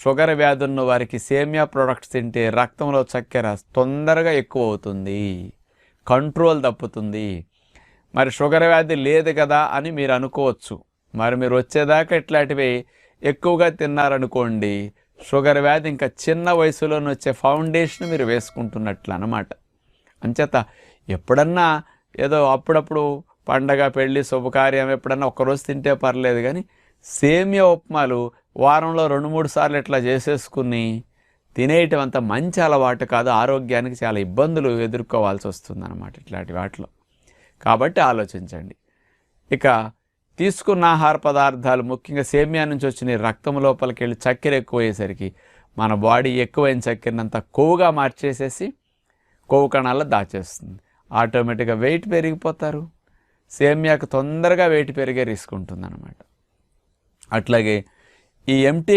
Sugar వ్యాధి ఉన్న వారికి సేమియా ప్రొడక్ట్స్ తింటే రక్తంలో చక్కెర తొందరగా ఎక్కువ అవుతుంది కంట్రోల్ తప్పుతుంది. మరి షుగర్ వ్యాధి లేదు కదా అని మీరు అనుకోవచ్చు. మరి మీరు వచ్చేదాకా ఇట్లాంటివి ఎక్కువగా తిన్నారనుకోండి షుగర్ వ్యాధి ఇంకా చిన్న వయసులోనే వచ్చే ఫౌండేషన్ మీరు వేసుకుంటున్నట్లు అనమాట అంచేత ఎప్పుడన్నా ఏదో అప్పుడప్పుడు పండగ పెళ్ళి శుభకార్యం ఎప్పుడన్నా ఒక్కరోజు తింటే పర్లేదు కానీ సేమియా ఉప్మాలు వారంలో రెండు మూడు సార్లు ఇట్లా చేసేసుకుని తినేయటం అంత మంచి అలవాటు కాదు ఆరోగ్యానికి చాలా ఇబ్బందులు ఎదుర్కోవాల్సి వస్తుందన్నమాట ఇట్లాంటి వాటిలో. కాబట్టి ఆలోచించండి. ఇక తీసుకున్న ఆహార పదార్థాలు ముఖ్యంగా సేమియా నుంచి వచ్చిన రక్తం లోపలికి వెళ్ళి చక్కెర ఎక్కువయ్యేసరికి మన బాడీ ఎక్కువైన చక్కెరనంత కొవ్వుగా మార్చేసేసి కొవ్వు కణాల్లో దాచేస్తుంది. ఆటోమేటిక్గా వెయిట్ పెరిగిపోతారు. సేమియాకు తొందరగా వెయిట్ పెరిగే రిస్క్ ఉంటుంది అట్లాగే ఈ ఎంటీ